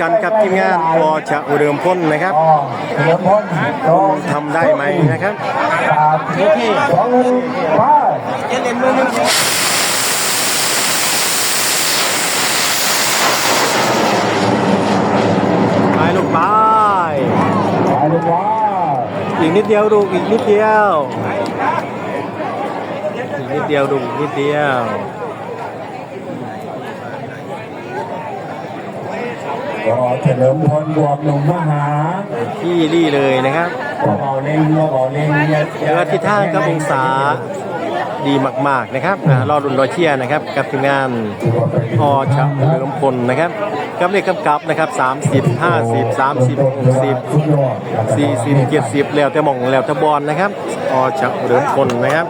กันกับทีมงานพอจะอุดมพ้นนะครับเดิมพลลงทำได้ไหมนะครับสองหนึ่งไปไปลูกไปไปเลยว่าอีกนิดเดียวลูอีกนิดเดียว อีกนิดเดียวลูอีกนิดเดียว ก็เฉลิมพลบวกหนุ่มมหาที่รี่เลยนะครับเบาเล่งเบาเล่งเนี่ยเจอทิศทางกับองศาดีมาก ๆ นะครับอ่ารอรุนรอเชียร์นะครับ กับทีมงานพอชะเลิมพลนะครับกับเลขกำกับนะครับ30 50 30 60 40 70 แล้วแต่หมองแล้วแต่บอลนะครับพอชะเลิมพลนะครับ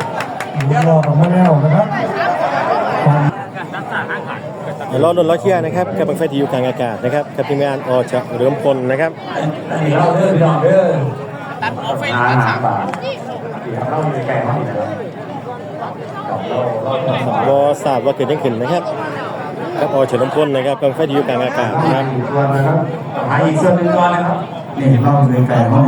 รอของมาแล้วนะครับ เดี๋ยวรอรุนรอเชียร์นะครับกับบังไฟที่อยู่กลางอากาศนะครับกับทีมงานพอชะเลิมพลนะครับอันนี้เราเด้อพี่น้องเด้อตัดออกไฟสามบาทเราอยู่ใกล้ห้องนะครับบอทราบว่าเกิดยังขึ้นนะครับกับพอเฉลิมพลนะครับบังไฟที่อยู่กลางอากาศนะครับอีกตัวนะครับหาอีกส่วนหนึ่งก่อนนะครับนี่เราอยู่ใกล้ห้อง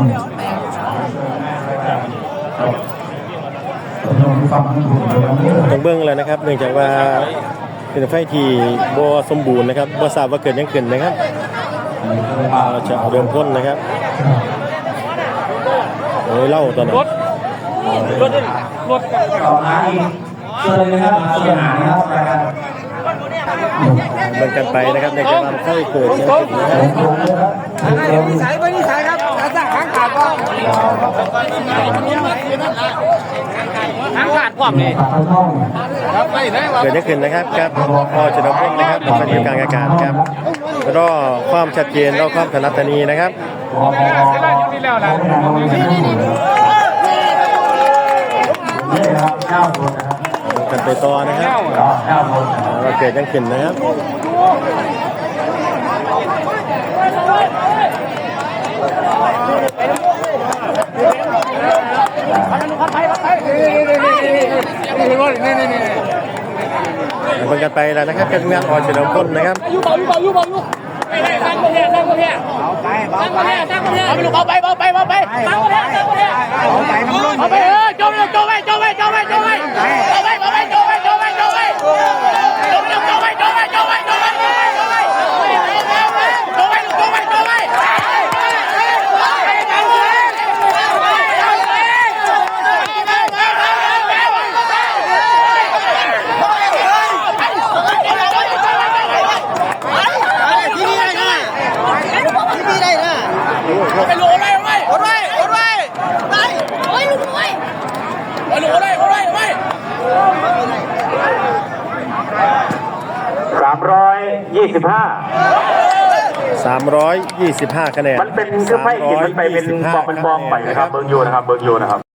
เราฟังถูกนะครับต้องเบื้องแล้วนะครับ เนื่องจากว่า เป็นไฟที่บ่สมบูรณ์นะครับบ่ทราบว่าเกิดยังขึ้นนะครับเราจะเริ่มพ้นนะครับโอ้ยเล่าตอนนั้นต่อมาอีกส่วนหนึ่งนะครับส่วนหางนะครับนะครับเบิ่งกันไปนะครับในการนำไฟเกิดหยังขึ้นนะครับตรงนะครับ ทั้งขาดความนี่ครับไม่ได้เกิดจะขึ้นนะครับครับพอชนพงศ์นะครับปฏิบัติการอากาศครับแล้วความชัดเจนแล้วความถนัดตนีนะครับกันไปต่อนะครับเราเกิดยังขึ้นนะครับ เบิ่งกันไปแล้วนะครับกับทีมงานออเฉลิมพลนะครับยูบอลยูบอลยูบอลยูไม่ไปสร้างคนเนี้ยตั้งคนเนี้ยเอาไปตั้งคนเนี้ยตั้งคนเนี้ยเอาไปลูกเอาไปเอาไปเอาไปตั้งคนเนี้ยตั้งคนเนี้ยเอาไปเอาไปเออจมเลยจมไปจมไปจมไปจมไป ยยี่สิบห้า325 คะแนนมันเป็นเครื่องไฟกินมันไปเป็นบอมเป็นบอมไปนะครับเบิร์ยูนะครับเบิร์ยูนะครับ